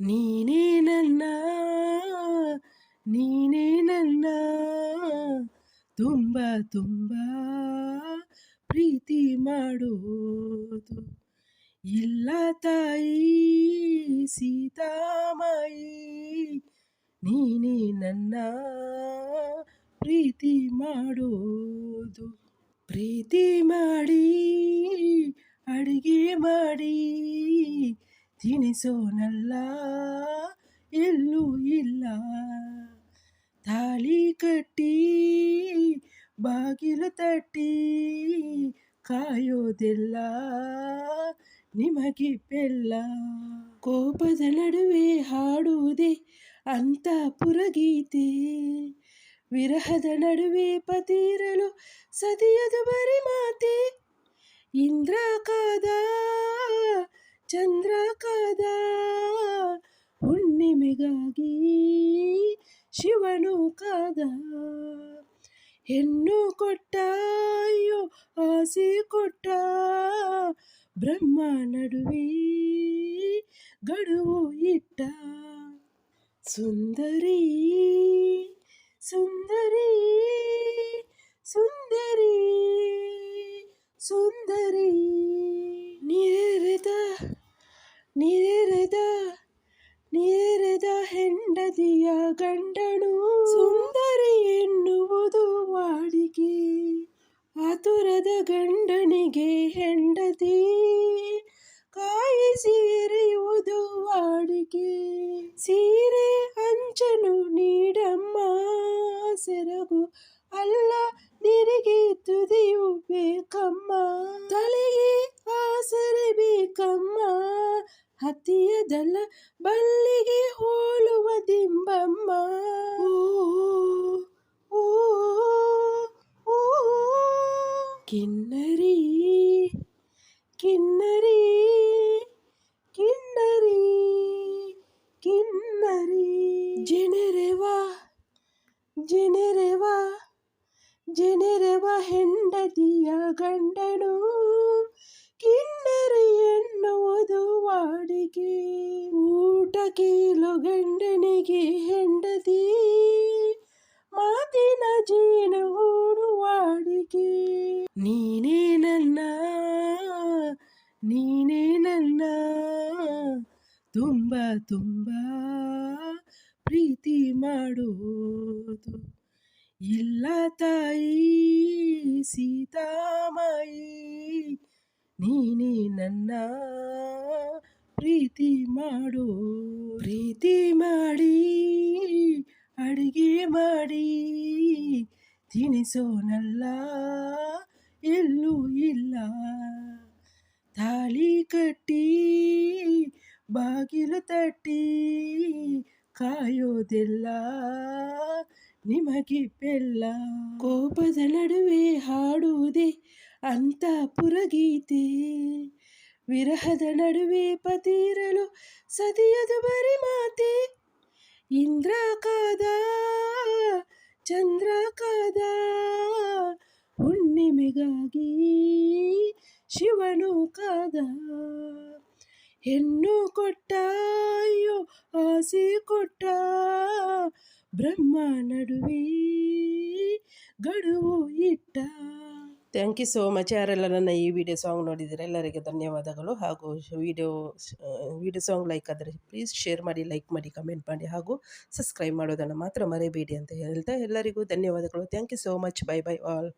ನೀನೇ ನನ್ನ ನೀನೇ ನನ್ನ. ತುಂಬ ತುಂಬ ಪ್ರೀತಿ ಮಾಡೋದು. ಇಲ್ಲ ತಾಯಿ, ಸೀತಾಮಾಯಿ, ನೀನೇ ನನ್ನ ಪ್ರೀತಿ ಮಾಡೋದು. ಪ್ರೀತಿ ಮಾಡಿ, ಅಡುಗೆ ಮಾಡಿ ತಿನಿಸೋನಲ್ಲ, ಎಲ್ಲೂ ಇಲ್ಲ. ತಾಳಿ ಕಟ್ಟಿ, ಬಾಗಿಲು ತಟ್ಟಿ, ಕಾಯೋದೆಲ್ಲ ನಿಮಗೆ ಬೆಲ್ಲ. ಕೋಪದ ನಡುವೆ ಹಾಡುವುದೇ ಅಂತ ಪುರಗೀತೆ. ವಿರಹದ ನಡುವೆ ಪತಿರಲು ಸದಿಯದು ಬರಿ ಮಾತೆ. ಇಂದ್ರ ಕಾದ ಚಂದ್ರ ಹುಣ್ಣಿಮೆಗಾಗಿ ಶಿವನು ಕಾದ. ಹೆಣ್ಣು ಕೊಟ್ಟಾಯೋ, ಆಸೆ ಕೊಟ್ಟ ಬ್ರಹ್ಮ ನಡುವೆ ಗಡುವು ಇಟ್ಟ. ಸುಂದರಿ ಸುಂದರಿ ಸುಂದರಿ ಸುಂದರಿ. ನೀರೆದ ನೀರೆದ ಗಂಡನು ಸುಂದರಿ ಎನ್ನುವುದು ವಾಡಿಕೆ ಆತುರದ ಗಂಡನಿಗೆ ಹೆಂಡತಿ. ಕಾಯಿ ಸೀರೆಯುವುದು ವಾಡಿಕೆ ಸೀರೆ ಅಂಚನು ನೀಡಮ್ಮ. ಸೆರಗು ಅಲ್ಲ, ನಿರಿಗೆ ತುದಿಯು ಬೇಕಮ್ಮ. ತಲೆಗೆ ಹತ್ತಿಯದಲ್ಲ ಬಲ್ಲಿಗೆ ಹೋಲುವ ದಿಂಬಮ್ಮ. ಓ, ಓ, ಓ, ಕಿನ್ನರಿ ಕಿನ್ನರಿ ಕಿನ್ನರಿ ಕಿನ್ನರಿ. ಜನರೆವಾ ಜನರೆವಾ ಜನರೆವ ಹೆಂಡತಿಯ ಗಂಡನು. ಕಿನ್ನರಿ ಎನ್ನುವುದು ವಾಡಿಕೆ ಊಟ ಕೀಲು ಗಂಡನಿಗೆ ಹೆಂಡತಿ. ಮಾತಿನ ಜೀನು ಹೂಡು ವಾಡಿಕೆ. ನೀನೇ ನನ್ನ ನೀನೇ ನನ್ನ. ತುಂಬ ತುಂಬ ಪ್ರೀತಿ ಮಾಡೋದು. ಇಲ್ಲ ತಾಯಿ, ಸೀತಾಮಾಯಿ, ನೀನೇ ನನ್ನ. ಪ್ರೀತಿ ಮಾಡು. ಪ್ರೀತಿ ಮಾಡಿ ಅಡಿಗೆ ಮಾಡಿ ತಿನಿಸೋನಲ್ಲ ಎಲ್ಲೂ ಇಲ್ಲ. ತಾಳಿ ಕಟ್ಟಿ ಬಾಗಿಲು ತಟ್ಟಿ ಕಾಯೋದೆಲ್ಲ ನಿಮಗೆ ಬೆಲ್ಲ. ಕೋಪದ ನಡುವೆ ಹಾಡುವುದೇ ಅಂತ ಪುರಗೀತೆ. ವಿರಹದ ನಡುವೆ ಪತಿರಲು ಸತಿಯದು ಬರಿ ಮಾತೆ. ಇಂದ್ರ ಕದ ಚಂದ್ರ ಕದ ಹುಣ್ಣಿಮೆಗಾಗಿ ಶಿವನು ಕದ. ಹೆಣ್ಣು ಕೊಟ್ಟ ಆಸೆ ಕೊಟ್ಟ, ಬ್ರಹ್ಮ ನಡುವೆ ಗಡುವು ಇಟ್ಟ. ಥ್ಯಾಂಕ್ ಯು ಸೋ ಮಚ್ ಯಾರೆಲ್ಲ ನನ್ನ ಈ ವಿಡಿಯೋ ಸಾಂಗ್ ನೋಡಿದರೆ ಎಲ್ಲರಿಗೆ ಧನ್ಯವಾದಗಳು. ಹಾಗೂ ವಿಡಿಯೋ ವಿಡಿಯೋ ಸಾಂಗ್ ಲೈಕ್ ಆದರೆ ಪ್ಲೀಸ್ ಶೇರ್ ಮಾಡಿ ಲೈಕ್ ಮಾಡಿ ಕಮೆಂಟ್ ಮಾಡಿ ಹಾಗೂ ಸಬ್ಸ್ಕ್ರೈಬ್ ಮಾಡೋದನ್ನು ಮಾತ್ರ ಮರೆಯಬೇಡಿ ಅಂತ ಹೇಳ್ತಾ ಎಲ್ಲರಿಗೂ ಧನ್ಯವಾದಗಳು. Thank you so much. Bye bye all